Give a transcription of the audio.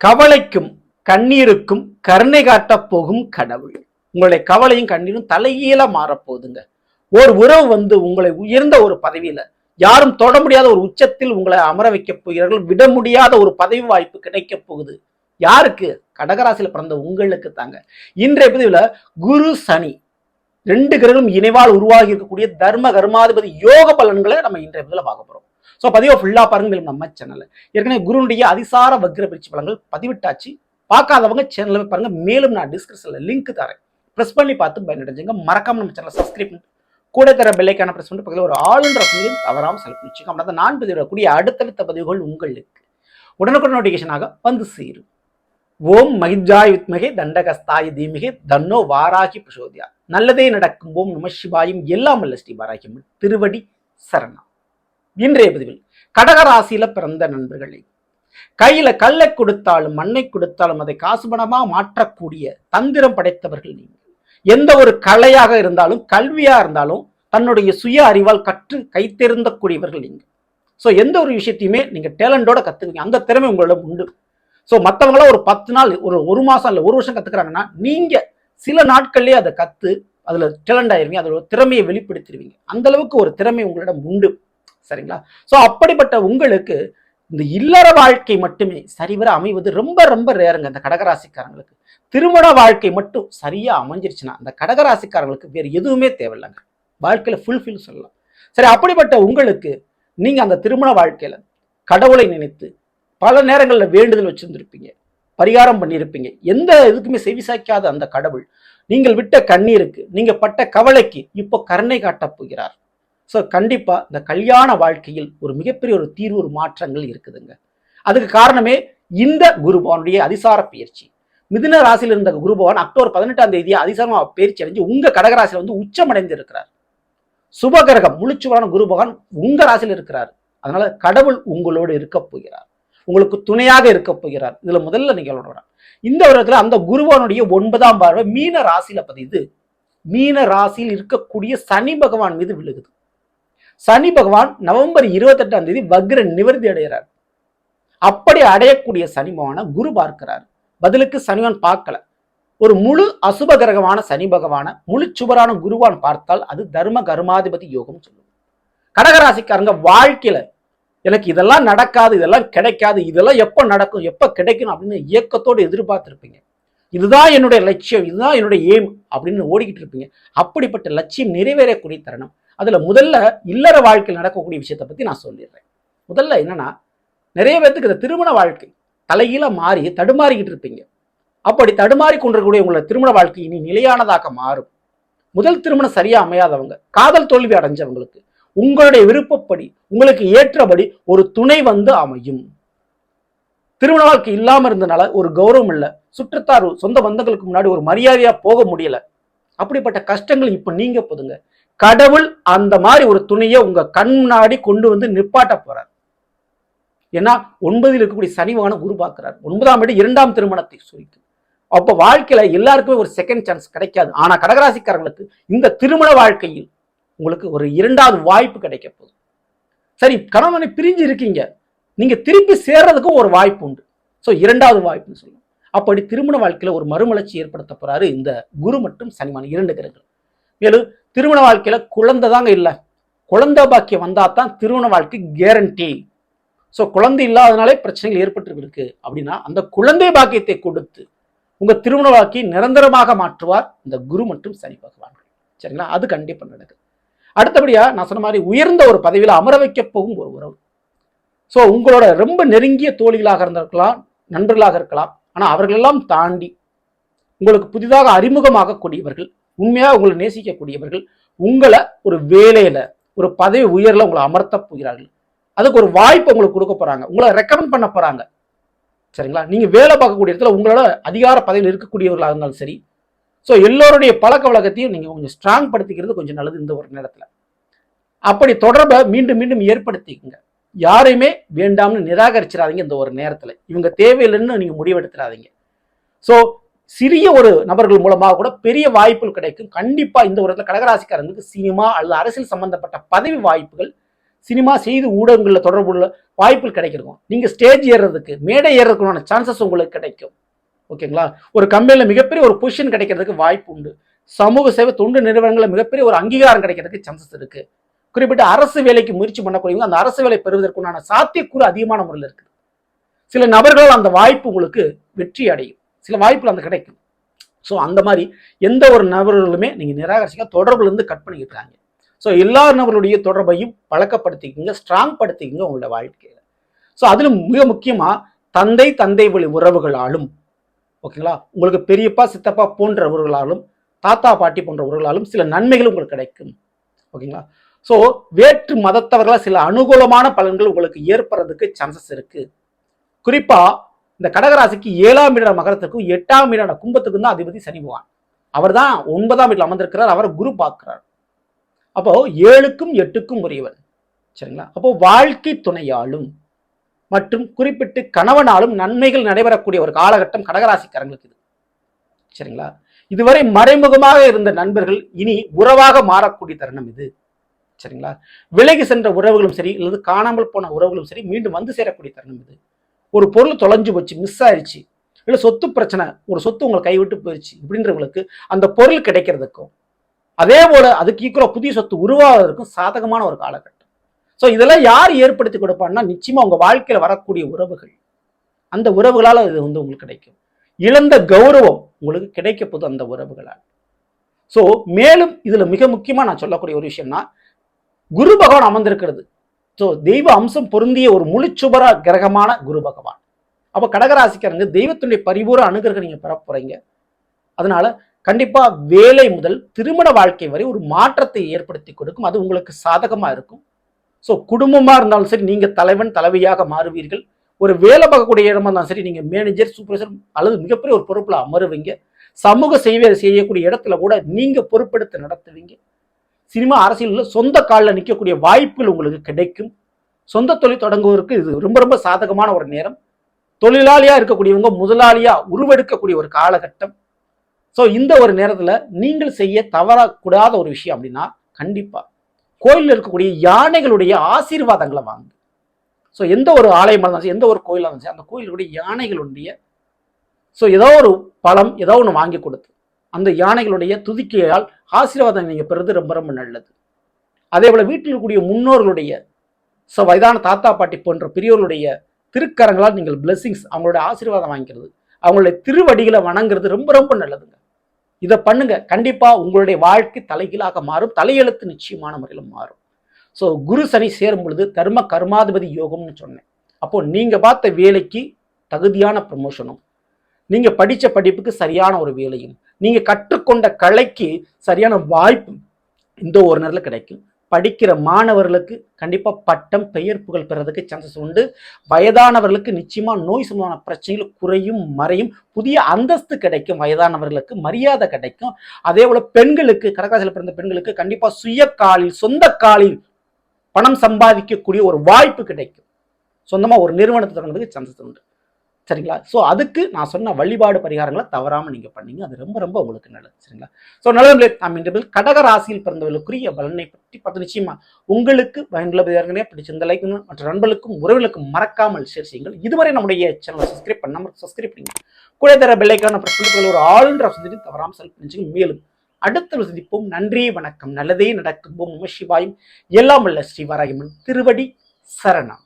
கவலைக்கும் கண்ணீருக்கும் கருணை காட்டப் போகும் கடவுள். உங்களுடைய கவலையும் கண்ணீரும் தலைகீழ மாறப்போகுதுங்க ஒரு உறவு வந்து உங்களை உயர்ந்த ஒரு பதவியில யாரும் தொட முடியாத ஒரு உச்சத்தில் உங்களை அமர வைக்கப் போகிறார்கள் விட முடியாத ஒரு பதவி வாய்ப்பு கிடைக்கப் போகுது. யாருக்கு? கடகராசியில பிறந்த உங்களுக்கு தாங்க. இன்றைய பதிவில் குரு சனி. ரெண்டு கிரகம் இணைவால் உருவாகி இருக்கக்கூடிய தர்ம கர்மாதிபதி யோக பலன்களை நம்ம இன்றைய பதிவில் பார்க்க போகிறோம் ஸோ பதிவை ஃபுல்லாக பாருங்கள் நம்ம சேனலில் ஏற்கனவே குருனுடைய அதிசார வக்ர பயிற்சி பலங்கள் பதிவிட்டாச்சு. பார்க்காதவங்க சேனலில் பாருங்கள் மேலும் நான் டிஸ்கிரிப்ஷனில் லிங்க் தரேன். ப்ரெஸ் பண்ணி பார்த்து பயனடைஞ்சுங்க. மறக்காம நம்ம சேனலை சப்ஸ்கிரைப் பண்ணி கூட தர பெல்லைக்கான ப்ரெஸ் பண்ணி பக்கத்தில் ஒரு ஆளுன்ற பதிவு தவறாமல் செலக்ட் பண்ணிச்சுக்கோங்க அப்படின்னா நான் பதிவிடக்கூடிய அடுத்தடுத்த பதிவுகள் உங்களுக்கு. உடனுக்குடன் நோட்டிஃபிகேஷனாக வந்து சேரும். ஓம் மகிஜாய் வித்மகே தண்டகஸ்தாய தீமிகே தன்னோ வாராகி பிரசோதியா. நல்லதே நடக்கும். ஓம் நம சிவாயும். எல்லாம் அல்ல ஸ்ரீ வாராகியம் திருவடி சரணம். இன்றைய பதிவில் கடகராசியில பிறந்த நண்பர்களே. கையில கல்லை கொடுத்தாலும் மண்ணை கொடுத்தாலும் அதை காசு பணமா மாற்றக்கூடிய தந்திரம் படைத்தவர்கள் நீங்கள். எந்த ஒரு கலையாக இருந்தாலும் கல்வியா இருந்தாலும் தன்னுடைய சுய அறிவால் கற்று கைத்தெருந்தக்கூடியவர்கள் நீங்கள். ஸோ எந்த ஒரு விஷயத்தையுமே நீங்கள் டேலண்டோட கற்றுக்குங்க அந்த திறமை உங்களிடம் உண்டு. ஸோ மற்றவங்களாம் ஒரு பத்து நாள் ஒரு ஒரு மாதம் இல்லை ஒரு வருஷம் கற்றுக்குறாங்கன்னா நீங்கள் சில நாட்கள்லேயே அதை கற்று அதில் டேலண்ட் ஆயிருவீங்க. அதோட திறமையை வெளிப்படுத்திடுவீங்க அந்தளவுக்கு ஒரு திறமை உங்களிடம் உண்டு. சரிங்களா? ஸோ அப்படிப்பட்ட உங்களுக்கு இந்த இல்லற வாழ்க்கை மட்டுமே சரிவர அமைவது ரொம்ப ரொம்ப ரேருங்க இந்த கடகராசிக்காரங்களுக்கு. திருமண வாழ்க்கை மட்டும் சரியாக அமைஞ்சிருச்சுன்னா அந்த கடகராசிக்காரங்களுக்கு வேறு எதுவுமே தேவையில்லைங்க. வாழ்க்கையில் ஃபுல்ஃபில் சொல்லலாம். சரி அப்படிப்பட்ட உங்களுக்கு நீங்கள் அந்த திருமண வாழ்க்கையில் கடவுளை நினைத்து பல நேரங்களில் வேண்டுதல் வச்சுருந்துருப்பீங்க. பரிகாரம் பண்ணியிருப்பீங்க. எந்த இதுக்குமே செவிசாய்க்காத அந்த கடவுள். நீங்கள் விட்ட கண்ணீருக்கு நீங்கள் பட்ட கவலைக்கு இப்போ கருணை காட்டப் போகிறார். ஸோ கண்டிப்பா இந்த கல்யாண வாழ்க்கையில் ஒரு மிகப்பெரிய ஒரு தீர்வு ஒரு மாற்றங்கள் இருக்குதுங்க. அதுக்கு காரணமே இந்த குருபவனுடைய அதிசார பயிற்சி. மிதுன ராசியில் இருந்த குருபவன் அக்டோபர் பதினெட்டாம் தேதி அதிசாரமாக பயிற்சி அடைஞ்சு உங்கள் கடகராசியில வந்து உச்சமடைந்து இருக்கிறார் சுபகிரகம் முழுச்சுவரான குருபகவான் உங்க ராசியில் இருக்கிறார். அதனால கடவுள் உங்களோடு இருக்க போகிறார். உங்களுக்கு துணையாக இருக்க போகிறார். இதுல முதல்ல நீங்கள் சொல்லணும். இந்த வருடத்துல அந்த குருவனுடைய ஒன்பதாம் பார்வை மீன ராசியில் பதிது மீன ராசியில் இருக்கக்கூடிய சனி பகவான் மீது விழுகுது. சனி பகவான் நவம்பர் இருபத்தெட்டாம் தேதி வக்ர நிவர்த்தி அடைகிறார். அப்படி அடையக்கூடிய சனி பகவானை குரு பார்க்கிறார். பதிலுக்கு சனிவன் பார்க்கல. ஒரு முழு அசுப கிரகமான சனி பகவான முழு சுவரான குருவான் பார்த்தால் அது தர்ம கர்மாதிபதி யோகம் சொல்லுவோம். கடகராசிக்காரங்க வாழ்க்கையில எனக்கு இதெல்லாம் நடக்காது இதெல்லாம் கிடைக்காது இதெல்லாம் எப்போ நடக்கும் எப்போ கிடைக்கும் அப்படின்னு இயக்கத்தோடு எதிர்பார்த்துருப்பீங்க. இதுதான் என்னுடைய லட்சியம் இதுதான் என்னுடைய எய்ம் அப்படின்னு ஓடிக்கிட்டு இருப்பீங்க. அப்படிப்பட்ட லட்சியம் நிறைவேறக்கூடிய தருணம். அதுல முதல்ல இல்லற வாழ்க்கையில் நடக்கக்கூடிய விஷயத்தை பற்றி நான் சொல்லிடுறேன். முதல்ல என்னன்னா நிறைய பேர்த்துக்கு இந்த திருமண வாழ்க்கை தலையில மாறி தடுமாறிக்கிட்டு இருப்பீங்க. அப்படி தடுமாறி கொண்டிருக்கக்கூடிய உங்களோட திருமண வாழ்க்கை இனி நிலையானதாக மாறும். முதல் திருமணம் சரியாக அமையாதவங்க காதல் தோல்வி அடைஞ்சவங்களுக்கு உங்களுடைய விருப்பப்படி உங்களுக்கு ஏற்றபடி ஒரு துணை வந்து அமையும். திருமண வாழ்க்கை இல்லாமல் இருந்தனால ஒரு கௌரவம் இல்லை சுற்றத்தார் சொந்த பந்தங்களுக்கு முன்னாடி ஒரு மரியாதையாக போக முடியல. அப்படிப்பட்ட கஷ்டங்கள் இப்போ நீங்க போதுங்க. கடவுள் அந்த மாதிரி ஒரு துணையை உங்க கண் முன்னாடி கொண்டு வந்து நிப்பாட்ட போறார். ஏன்னா ஒன்பதில் இருக்கக்கூடிய சனிவான உருவாக்குறார் ஒன்பதாம் இடம் இரண்டாம் திருமணத்தை சுரிக்கும் அப்போ வாழ்க்கையில எல்லாருக்குமே ஒரு செகண்ட் சான்ஸ் கிடைக்காது. ஆனா கடகராசிக்காரங்களுக்கு இந்த திருமண வாழ்க்கையில் உங்களுக்கு ஒரு இரண்டாவது வாய்ப்பு கிடைக்க போகுது. சரி கணவனை பிரிஞ்சு இருக்கீங்க. நீங்க திருப்பி சேர்றதுக்கும் ஒரு வாய்ப்பு உண்டு. ஸோ இரண்டாவது வாய்ப்புன்னு சொல்லுவோம். அப்படி திருமண வாழ்க்கையில ஒரு மறுமலர்ச்சி ஏற்படுத்த போறாரு இந்த குரு மற்றும் சனிமான இரண்டு கிரகங்கள். மேலும் திருமண வாழ்க்கையில குழந்தை தாங்க இல்லை. குழந்தை பாக்கியம் வந்தால் தான் திருமண வாழ்க்கை கேரண்டி ஸோ குழந்தை இல்லாதனாலே பிரச்சனைகள் ஏற்பட்டு இருக்கு அப்படின்னா அந்த குழந்தை பாக்கியத்தை கொடுத்து உங்கள் திருமண வாழ்க்கையை நிரந்தரமாக மாற்றுவார் இந்த குரு மற்றும் சனி பகவான்கள் சரிங்களா? அது கண்டிப்பாக நடக்குது. அடுத்தபடியாக நான் சொன்ன மாதிரி உயர்ந்த ஒரு பதவியில் அமர வைக்க போகும் ஒரு உறவு. ஸோ உங்களோட ரொம்ப நெருங்கிய தோழிகளாக இருந்திருக்கலாம் நண்பர்களாக இருக்கலாம். ஆனால் அவர்களெல்லாம் தாண்டி உங்களுக்கு புதிதாக அறிமுகமாகக்கூடியவர்கள் உண்மையாக உங்களை நேசிக்கக்கூடியவர்கள் உங்களை ஒரு வேலையில ஒரு பதவி உயர்ல உங்களை அமர்த்த போகிறார்கள். அதுக்கு ஒரு வாய்ப்பு உங்களுக்கு கொடுக்க போறாங்க. உங்களை ரெக்கமெண்ட் பண்ண போறாங்க. சரிங்களா? நீங்க வேலை பார்க்கக்கூடிய இடத்துல உங்களோட அதிகார பதவியில் இருக்கக்கூடியவர்களாக இருந்தாலும் சரி. ஸோ எல்லோருடைய பழக்க வழக்கத்தையும் நீங்க கொஞ்சம் ஸ்ட்ராங் படுத்திக்கிறது கொஞ்சம் நல்லது இந்த ஒரு நேரத்தில். அப்படி தொடர்பை மீண்டும் மீண்டும் ஏற்படுத்திக்கங்க. யாரையுமே வேண்டாம்னு நிராகரிச்சிடாதீங்க இந்த ஒரு நேரத்தில். இவங்க தேவையில்லைன்னு நீங்கள் முடிவெடுத்துடாதீங்க. ஸோ சிறிய ஒரு நபர்கள் மூலமாக கூட பெரிய வாய்ப்புகள் கிடைக்கும். கண்டிப்பாக இந்த ஒரு இடத்துல கடகராசிக்காரங்களுக்கு சினிமா அல்லது அரசியல் சம்பந்தப்பட்ட பதவி வாய்ப்புகள் சினிமா செய்தி ஊடகங்களில் தொடர்புள்ள வாய்ப்புகள் கிடைக்கிறோம் நீங்கள் ஸ்டேஜ் ஏறுறதுக்கு மேடை ஏறுறதுக்குமான சான்சஸ் உங்களுக்கு கிடைக்கும். ஓகேங்களா? ஒரு கம்பெனியில் மிகப்பெரிய ஒரு பொசிஷன் கிடைக்கிறதுக்கு வாய்ப்பு உண்டு. சமூக சேவை தொண்டு நிறுவனங்களில் மிகப்பெரிய ஒரு அங்கீகாரம் கிடைக்கிறதுக்கு சான்சஸ் இருக்குது குறிப்பிட்ட அரசு வேலைக்கு முயற்சி பண்ணக்கூடியவங்க அந்த அரசு வேலை பெறுவதற்குண்டான சாத்தியக்கூறு அதிகமான முறையில் இருக்குது. சில நபர்களால் அந்த வாய்ப்பு உங்களுக்கு வெற்றி அடையும். சில வாய்ப்புகள் அந்த கிடைக்கும். ஸோ அந்த மாதிரி எந்த ஒரு நபர்களுமே நீங்கள் நிராகரிச்சிக்க தொடர்புலேருந்து கட் பண்ணிக்கிட்டாங்க. ஸோ எல்லா நபருடைய தொடர்பையும் பழக்கப்படுத்திக்கிங்க ஸ்ட்ராங் படுத்திக்கிங்க உங்களோட வாழ்க்கையில். ஸோ அதில் மிக முக்கியமாக தந்தை தந்தை வழி உறவுகளாலும் ஓகேங்களா? உங்களுக்கு பெரியப்பா சித்தப்பா போன்றவர்களாலும் தாத்தா பாட்டி போன்றவர்களாலும் சில நன்மைகள் உங்களுக்கு கிடைக்கும். ஓகேங்களா? ஸோ வேற்று மதத்தவர்களால் சில அனுகூலமான பலன்கள் உங்களுக்கு ஏற்படுறதுக்கு சான்சஸ் இருக்குது குறிப்பாக இந்த கடகராசிக்கு ஏழாம் இட மகரத்துக்கும் எட்டாம் இட கும்பத்துக்கும் தான் அதிபதி சனி பகவான். அவர் தான் ஒன்பதாம் வீட்டில் அமர்ந்திருக்கிறார் அவர் குரு பார்க்கிறார். அப்போ ஏழுக்கும் எட்டுக்கும் உரியவன் சரிங்களா? அப்போ வாழ்க்கை துணையாலும் மற்றும் குறிப்பிட்டு கணவனாலும் நன்மைகள் நடைபெறக்கூடிய ஒரு காலகட்டம் கடகராசிக்காரங்களுக்கு இது. சரிங்களா? இதுவரை மறைமுகமாக இருந்த நண்பர்கள் இனி உறவாக மாறக்கூடிய தருணம் இது. சரிங்களா? விலகி சென்ற உறவுகளும் சரி அல்லது காணாமல் போன உறவுகளும் சரி மீண்டும் வந்து சேரக்கூடிய தருணம் இது. ஒரு பொருள் தொலைஞ்சு போச்சு மிஸ் ஆயிடுச்சு இல்லை சொத்து பிரச்சனை ஒரு சொத்து உங்களை கைவிட்டு போயிடுச்சு இப்படின்றவங்களுக்கு அந்த பொருள் கிடைக்கிறதுக்கும் அதே போல் அதுக்கு ஈக்குவலாக புதிய சொத்து உருவாவதற்கும் சாதகமான ஒரு காலகட்டம். ஸோ இதெல்லாம் யார் ஏற்படுத்தி கொடுப்பான்னா நிச்சயமாக உங்கள் வாழ்க்கையில் வரக்கூடிய உறவுகள். அந்த உறவுகளால் இது வந்து உங்களுக்கு கிடைக்கும். இழந்த கௌரவம் உங்களுக்கு கிடைக்க போது அந்த உறவுகளால். ஸோ மேலும் இதில் மிக முக்கியமாக நான் சொல்லக்கூடிய ஒரு விஷயம்னா குரு பகவான் அமர்ந்திருக்கிறது. ஸோ தெய்வ அம்சம் பொருந்திய ஒரு முழுச்சுபர கிரகமான குரு பகவான். அப்போ கடகராசிக்காரங்க தெய்வத்துடைய பரிபூர அனுகிரகம் நீங்க பெற போறீங்க. அதனால கண்டிப்பா வேலை முதல் திருமண வாழ்க்கை வரை ஒரு மாற்றத்தை ஏற்படுத்தி கொடுக்கும். அது உங்களுக்கு சாதகமா இருக்கும். ஸோ குடும்பமா இருந்தாலும் சரி நீங்க தலைவன் தலைவியாக மாறுவீர்கள். ஒரு வேலை பார்க்கக்கூடிய இடமா இருந்தாலும் சரி நீங்க மேனேஜர் சூப்பர்வைசர் அல்லது மிகப்பெரிய ஒரு பொறுப்புல அமருவீங்க. சமூக சேவை செய்யக்கூடிய இடத்துல கூட நீங்க பொறுப்பெடுத்து நடத்துவீங்க. சினிமா அரசியலில் சொந்த காலில் நிற்கக்கூடிய வாய்ப்புகள் உங்களுக்கு கிடைக்கும். சொந்த தொழில் தொடங்குவதற்கு இது ரொம்ப ரொம்ப சாதகமான ஒரு நேரம். தொழிலாளியாக இருக்கக்கூடியவங்க முதலாளியாக உருவெடுக்கக்கூடிய ஒரு காலகட்டம். ஸோ இந்த ஒரு நேரத்தில் நீங்கள் செய்ய தவறக்கூடாத ஒரு விஷயம் அப்படின்னா கண்டிப்பாக கோயிலில் இருக்கக்கூடிய யானைகளுடைய ஆசீர்வாதங்களை வாங்கு. ஸோ எந்த ஒரு ஆலயமாக இருந்தாலும் எந்த ஒரு கோயிலாக இருந்தாலும் அந்த கோயிலுடைய யானைகளுடைய ஸோ ஏதோ ஒரு பழம் ஏதோ ஒன்று வாங்கி கொடுத்து அந்த யானைகளுடைய துதிக்கையால் ஆசீர்வாதம் நீங்கள் பெறுறது ரொம்ப ரொம்ப நல்லது. அதே போல் வீட்டில் இருக்கக்கூடிய முன்னோர்களுடைய ஸோ வயதான தாத்தா பாட்டி போன்ற பெரியோர்களுடைய திருக்கரங்களால் நீங்கள் blessings அவங்களுடைய ஆசீர்வாதம் வாங்கிக்கிறது. அவங்களுடைய திருவடிகளை வணங்குறது ரொம்ப ரொம்ப நல்லதுங்க. இதை பண்ணுங்க. கண்டிப்பாக உங்களுடைய வாழ்க்கை தலைகீழாக மாறும். தலையெழுத்து நிச்சயமான முறையில் மாறும். ஸோ குரு சனி சேரும் பொழுது தர்ம கர்மாதிபதி யோகம்னு சொன்னேன். அப்போ நீங்கள் பார்த்த வேலைக்கு தகுதியான ப்ரமோஷனும் நீங்கள் படித்த படிப்புக்கு சரியான ஒரு வேலையும் நீங்க கற்றுக்கொண்ட கலைக்கு சரியான வாய்ப்பு இந்த ஒரு நேரத்தில் கிடைக்கும். படிக்கிற மாணவர்களுக்கு கண்டிப்பாக பட்டம் பெயர் புகழ் பெறதுக்கு சான்சஸ் உண்டு. வயதானவர்களுக்கு நிச்சயமாக நோய் சம்பந்தமான பிரச்சனைகள் குறையும் மறையும். புதிய அந்தஸ்து கிடைக்கும் வயதானவர்களுக்கு மரியாதை கிடைக்கும். அதே போல் பெண்களுக்கு கடற்காசியில் பிறந்த பெண்களுக்கு கண்டிப்பாக சுய காலில் சொந்த காலில் பணம் சம்பாதிக்கக்கூடிய ஒரு வாய்ப்பு கிடைக்கும். சொந்தமாக ஒரு நிறுவனத்தை தொடங்குறதுக்கு சான்சஸ் உண்டு. சரிங்களா? ஸோ அதுக்கு நான் சொன்ன வழிபாடு பரிகாரங்களை தவறாமல் நீங்கள் பண்ணீங்க. அது ரொம்ப ரொம்ப உங்களுக்கு நல்லது. சரிங்களா? ஸோ நல்லது நாம் இன்று கடக ராசியில் பிறந்தவர்களுக்குரிய பலனை பற்றி பார்த்து நிச்சயமா உங்களுக்கு பயனுள்ள பரிகாரங்களே பிடிச்சிருந்த லைக் மற்ற நண்பர்களுக்கும் உறவுகளுக்கும் மறக்காமல் ஷேர் செய்யுங்கள். இதுவரை நம்முடைய சேனலை சப்ஸ்கிரைப் பண்ணாமல் சப்ஸ்கிரைப் பண்ணுங்க. கூட தர பெல்லைக்கான பிரச்சனைகள் ஒரு ஆளுன்ற வசதி தவறாமல் செலக்ட் பண்ணிச்சுங்க மேலும் அடுத்த சந்திப்போம் நன்றி வணக்கம். நல்லதே நடக்கும். ஓம் நம சிவாயும். எல்லாம் உள்ள ஸ்ரீவாராயமன் திருவடி சரணம்.